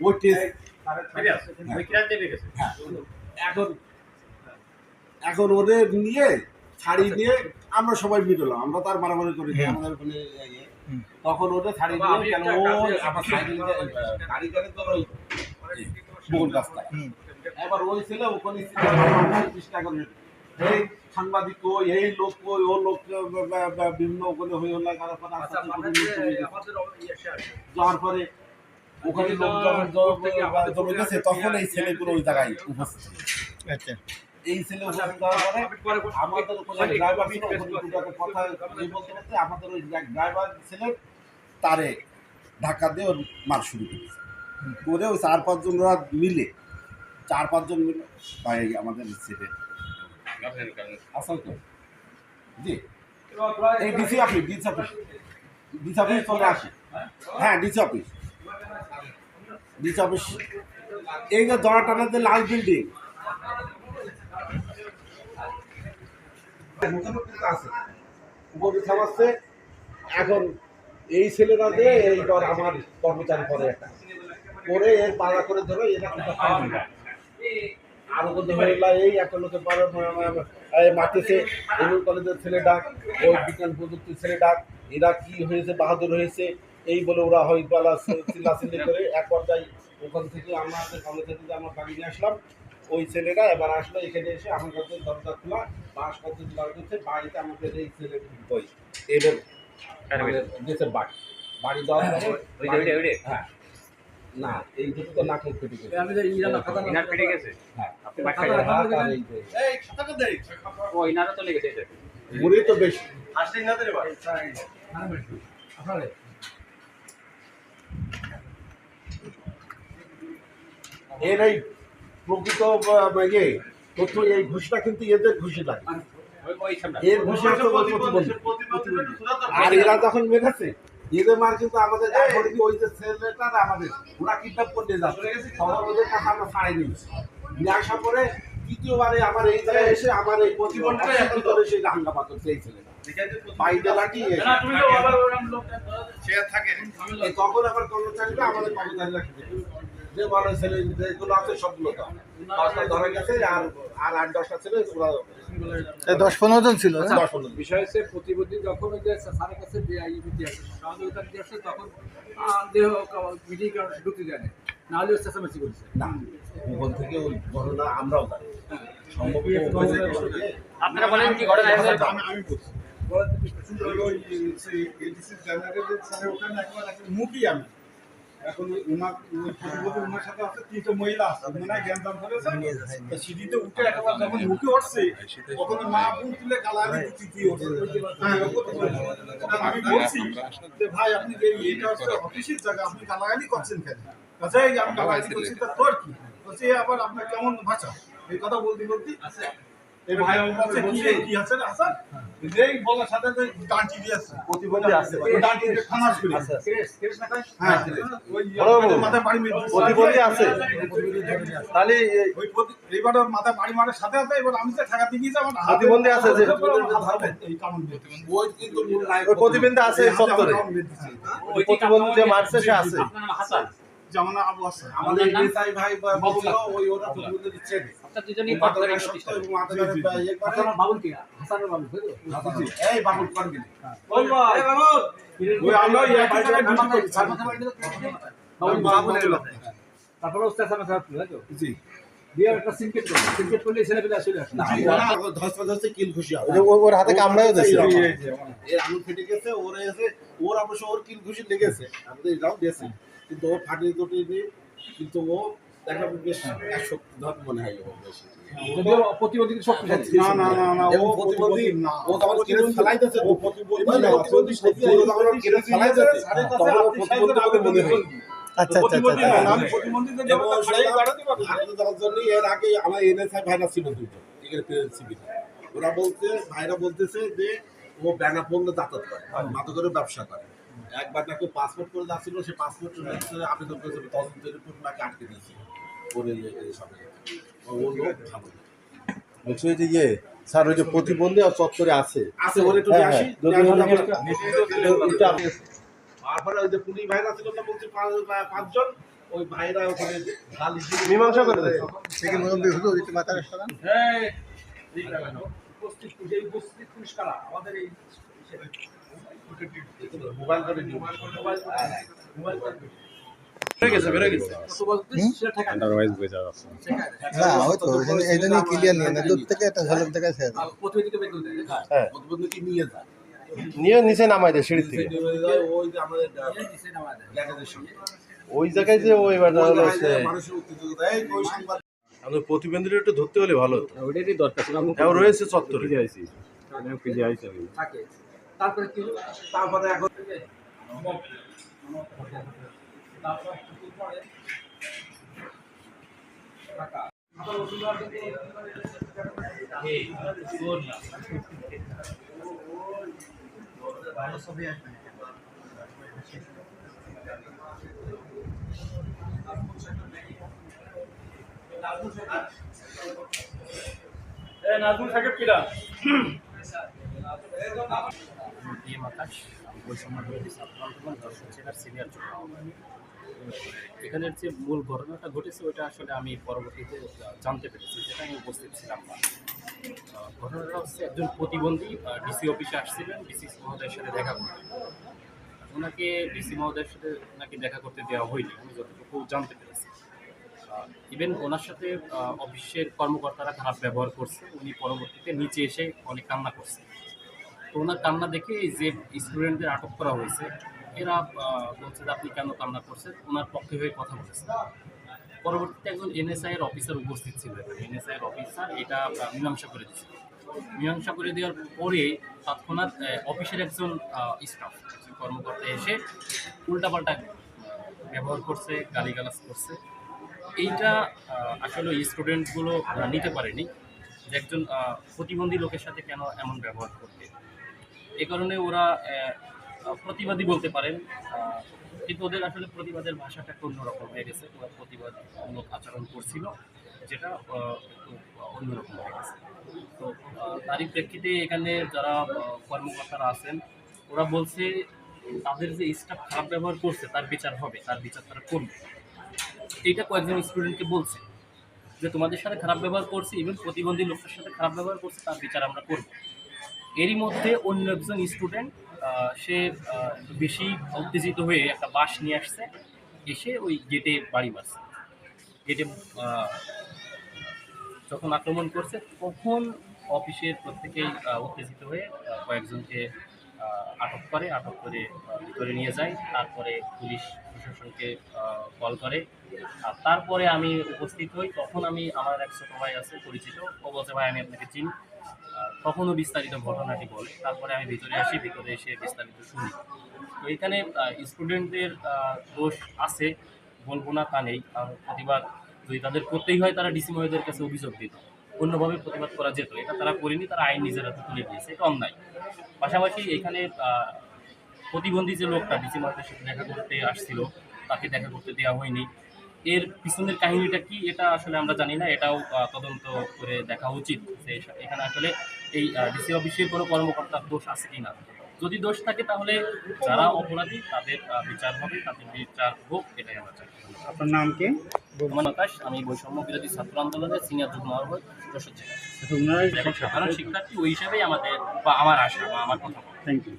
ওই টেস্ট হ্যাঁ। এখন এখন ওদের নিয়ে ছাড়ি নিয়ে আমরা সবাই মিটলাম আমরা তার মারামারি করি আমাদের ওখানে ইয়ে। তখন ওদের ছাড়ি বাবা, নিয়ে কেন ওই আমার সাইকেল গাড়ি গাড়ি তো ওই বগুল এবার ওই ছেলে ওখানে চেষ্টা করে। এই সাংবাদিক কই এই লোক কই ও লোক বিভিন্ন ওখানে হয়ে হল্লা আস্তে ওখানে নিয়ে যাওয়ার পরে ওখানে লোক যখন জমে গেছে তখন এই ছেলেগুলো ওই জায়গায় উপস্থিত। আচ্ছা। এই ছেলে আমাদের ড্রাইভার ছিল কথা বলতে বলতে আমাদের ওই ড্রাইভার ছেলে তারে ধাক্কা দিয়ে ওর মার শুরু করেছে করে ওই চার পাঁচজনরা মিলে চার পাঁচজন মিলে ভাই আমাদের ছেলে আসল তো জি। এই DC office DC office DC office চলে আসে। হ্যাঁ? ডিসি অফিস ডিসি অফিস এই যে দড়াটানাতে লাল বিল্ডিং থামাচ্ছে। এখন এই ছেলেরা যে এইবার আমার কর্মচারী করে একটা। করে এর পাড়া করে ধরে এটা। আরও কিন্তু এই একটা লোকের পাড়া মাটিতে এমন কলেজের ছেলে ডাক ওই বিজ্ঞান প্রযুক্তির ছেলে ডাক এরা কি হয়েছে, বাহাদুর হয়েছে এই বলে ওরা হয় পালা চিল্লাচিল্লি করে এক পর্যায়ে ওখান থেকে আমাদের কলেজ থেকে আমরা বাড়ি নিয়ে আসলাম ওই ছেলেরা এবার আসলো এখানে এসে আমার কাছে দরজা খোলা বাস পদ্ধতি বার করছে বাড়িতে আমাদের এই ছেলে বই এদের দেশের বাড়ি বাড়ি দেওয়ার পরে ওই যে, ওই যে, ওই যে। হ্যাঁ না এই দুটো তো নাকের ফেটে গেছে ইনার ফিরে গেছে হ্যাঁ আপনি বাসায় খাতা যাবেন। হাত আর এই যে। ও ইনারও চলে গেছে এই যে। মুড়ি তো বেশি এর এই প্রকৃত ইয়ে তথ্য এই ঘুষটা কিন্তু এদের ঘুষি লাগে। এর ঘুষি আর এরা যখন মেরেছে এদের মার কিন্তু আমাদের ওই যে ছেলেটা আমাদের ওরা কিডন্যাপ করে নিয়ে যাচ্ছে। ওদের কাছে আমরা ছাড়াই নিয়েছি নিয়ে আসার পরে দ্বিতীয়বারে আমার এই জায়গায় এসে আমার এই প্রতিবন্ধীটা এখন ধরে সেই হাঙ্গামা করছে এই ছেলেটা। তখন আবার কর্মচারীরা আমাদের কর্মচারীরা খেতে। যে বড় ছেলে যেগুলো আছে সবগুলো তো পাঁচটা ধরে গেছে আর আর আট দশটা ছেলে পুরো দশ পনেরো জন ছিল? বিষয় হচ্ছে প্রতিবন্ধী যখন ওই যে স্যারের কাছে সহযোগিতা আসে তখন দেহ মিটিং ঢুকতে যায় না নাহলে ও চেঁচামেচি করছে না ওখান থেকে ওই ঘটনা আমরাও জানি আপনারা বলেন কি ঘটনা আমি বলছি ওই ওই সেই এডিসি জেনারেলের স্যারের ওখানে একবার একটা মুখি আমি এখন ওই উনার ওই প্রতিবন্ধী উনার সাথে আছে তিনটে মহিলা আছে মনে হয় জ্ঞান করেছে তা সিঁড়িতে উঠে একবার যখন মুখে উঠছে তখন মা বোন তুলে গালাগালি দিচ্ছি কি হচ্ছে হ্যাঁ, আমি বলছি যে ভাই আপনি যে এটা হচ্ছে অফিসের জায়গা আপনি গালাগালি করছেন কেন? আচ্ছা এই আমি গালাগালি করছি তা তোর কি? বলছি আবার আপনার কেমন ভাষা? এই কথা বলতে বলতে প্রতিবন্ধী আছে খায় হ্যাঁ। প্রতিবন্ধী তাহলে এইবার মাথায় বাড়ি মারার সাথে সাথে এবার আমি তো ঠেকাতে গিয়েছি আমার প্রতিবন্ধী আছে যে- প্রতিবন্ধী। আছে প্রতিবন্ধী মারছে সে আছে। জামানা আবু আছে আমাদের ভাই ওই ওরা প্রতিবন্ধী দিচ্ছে। দুজনই পদ প্রতিষ্ঠা এবং মাথা ধরে করে হাসানের বাবুল কি? হাসানের বাবুল এই বাবুল করবি ওই আমরা ওই একই জায়গায় ডিউটি করছি। বাবুল এলো। তারপরে ওস্তাদ চেঁচামেচি হচ্ছিল তো জি। দিয়ে একটা সিনকেট করল। সিনকেট করলে ছেলে আসলে আসে না। ওরা ধস্ত ধস্তে কিল খুশি হয় ওই যে ও- ওর হাতে কামড়াও দিয়েছে এই- এই যে আমার- এর আঙুল ফেটে গেছে ওর এসে ওর অবশ্য ওর কিল খুশি লেগেছে। আমাদের এটাও দিয়েছে কিন্তু ও ফাটিয়ে কিন্তু ও দেখা বেশ এক মনে হয় বেশি। প্রতিবন্ধী শক্তিশালী। না না না না ও প্রতিবন্ধী না। ও তখন কিনে ফেলাইতেছে ও প্রতিবন্ধী না, প্রতিবন্ধী শক্তি ও তখন কিনে ফেলাইতেছে তখন ও প্রতিবন্ধী বলে মনে হয়। আচ্ছা আচ্ছা আচ্ছা প্রতিবন্ধী আচ্ছা। না, আমি প্রতিবন্ধীদের এবং সেই বাড়াতে পারি। হাতে জন্য এর আগে আমার এনএসআই ভাইরা ছিল দুটো এখানে প্রেসিডেন্ট ওরা বলতে ভাইরা বলতেছে যে ও বেনাপোল্লে যাতায়াত করে মাদকের ব্যবসা করে। একবার নাকি পাসপোর্ট করে যাচ্ছিল সে পাসপোর্ট আবেদন করেছিল তদন্তের উপর নাকি আটকে দিয়েছিল করে সবে ও লোক ভালো না। বলছি যে ইয়ে স্যার ওই যে প্রতিবন্ধী আর চত্বরে আছে। আছে ওর একটু হ্যাঁ, আসি। হ্যাঁ, ওর- তারপরে ওই যে পুলিশ ভাইরা ছিল না বলছে পাঁচজন ওই ভাইরা ওখানে মীমাংসা করে দেয় সে কি মুরব্বী হুজুর একটু মাথা রাস্তা দেন উপস্থিত যে উপস্থিত পুলিশ কারা? আমাদের এই মোবাইল করে মোবাইল মোবাইল না ওই তো ওই জন্য- এই জন্যই ক্লিয়ার নিয়ে না দূর থেকে একটা ঝলক দেখা শেষ দেয় হ্যাঁ? নিয়ে যায়। নিয়ে নিচে নামাই দেয় সিঁড়ি থেকে ওই জায়গায় যে ওই আমাদের প্রতিবন্ধীরা একটু ধরতে হলে ভালো হতো। ওইটারই দরকার ছিল। আমি রয়েছে চত্বরে। থাকে। তারপরে কি তারপরে এখন পরে টাকা আবার ওষুধ দেওয়ার জন্য নাজমুল সাহেব কিরা ডিএম আকাশ দর্শক সিনিয়র এখানের যে মূল ঘটনাটা ঘটেছে ওটা আসলে আমি পরবর্তীতে জানতে পেরেছি যেটা আমি উপস্থিত ছিলাম না। ঘটনাটা হচ্ছে একজন প্রতিবন্ধী ডিসি অফিসে আসছিলেন ডিসি মহোদয়ের সাথে দেখা করতে। ওনাকে ডিসি মহোদয়ের সাথে ওনাকে দেখা করতে দেওয়া হয়নি, আমি যতটুকু জানতে পেরেছি। ইভেন ওনার সাথে অফিসের কর্মকর্তারা খারাপ ব্যবহার করছে, উনি পরবর্তীতে নিচে এসে অনেক কান্না করছে। ওনার কান্না দেখে যে স্টুডেন্টদের আটক করা হয়েছে, এরা বলছে যে আপনি কেন কান্না করছেন? ওনার পক্ষে হয়ে কথা বলেছে। পরবর্তীতে একজন এনএসআই এর অফিসার উপস্থিত ছিল। এনএসআই এর অফিসার এটা মীমাংসা করে দিচ্ছে মীমাংসা করে দেওয়ার পরে তৎক্ষণাৎ অফিসের একজন স্টাফ কর্মকর্তা এসে উল্টাপাল্টা ব্যবহার করছে, গালিগালাজ করছে। এইটা আসলে স্টুডেন্টগুলো নিতে পারেনি যে একজন প্রতিবন্ধী লোকের সাথে কেন এমন ব্যবহার করবে। এই কারণে ওরা প্রতিবাদী বলতে পারেন কিন্তু ওদের আসলে প্রতিবাদের ভাষাটা অন্যরকম হয়ে গেছে। ওরা প্রতিবাদমূলক আচরণ করছিল, যেটা অন্যরকম হয়ে গেছে। তো তারই প্রেক্ষিতে এখানে যারা কর্মকর্তারা আছেন, ওরা বলছে তাদের যে স্টাফ খারাপ ব্যবহার করছে, তার বিচার হবে, তার বিচার তারা করবে। এইটা কয়েকজন স্টুডেন্টকে বলছে যে, তোমাদের সাথে খারাপ ব্যবহার করছে ইভেন প্রতিবন্ধী লোকের সাথে খারাপ ব্যবহার করছে, তার বিচার আমরা করব। এরই মধ্যে অন্য একজন স্টুডেন্ট সে বেশি উত্তেজিত হয়ে একটা বাস নিয়ে আসছে, এসে ওই গেটে বাড়ি মারছে। গেটে যখন আক্রমণ করছে, তখন অফিসের প্রত্যেকেই উত্তেজিত হয়ে কয়েকজনকে আটক করে আটক করে ভিতরে নিয়ে যায়। তারপরে পুলিশ প্রশাসনকে কল করে। আর তারপরে আমি উপস্থিত হই। তখন আমি, আমার এক ছোট ভাই আছে, পরিচিত। ও বলছে, ভাই, আমি আপনাকে চিনি। তখনও বিস্তারিত ঘটনাটি বলে। তারপরে আমি ভিতরে আসি, ভিতরে এসে বিস্তারিত শুনি। তো এখানে স্টুডেন্টদের দোষ আছে, বলব না তা নেই। কারণ প্রতিবাদ যদি তাদের করতেই হয়, তারা ডিসি মহোদয়ের কাছে অভিযোগ দিত। অন্যভাবে প্রতিবাদ করা যেত। এটা তারা করেনি, তারা আইন নিজের হাতে তুলে দিয়েছে। এটা অন্যায়। পাশাপাশি এখানে প্রতিবন্ধী যে লোকটা ডিসি মহোদয়ের সাথে দেখা করতে আসছিল, তাকে দেখা করতে দেওয়া হয়নি। এর পিছনের কাহিনীটা কি, এটা আসলে আমরা জানি না। এটাও তদন্ত করে দেখা উচিত। যে এখানে আসলে এই ডিসি অফিসের কোনো কর্মকর্তার দোষ আছে কি না যদি দোষ থাকে তাহলে যারা অপরাধী তাদের বিচার হবে তাদের বিচার হোক এটাই আমরা চাই। আপনার নাম কি? আমার আকাশ আমি বৈষম্য বিরোধী ছাত্র আন্দোলনের সিনিয়র যুগ্ম আহ্বায়ক যশোর জেলা এবং সাধারণ শিক্ষার্থী। ওই হিসাবেই আমাদের বা আমার আশা বা আমার কথা থ্যাংক ইউ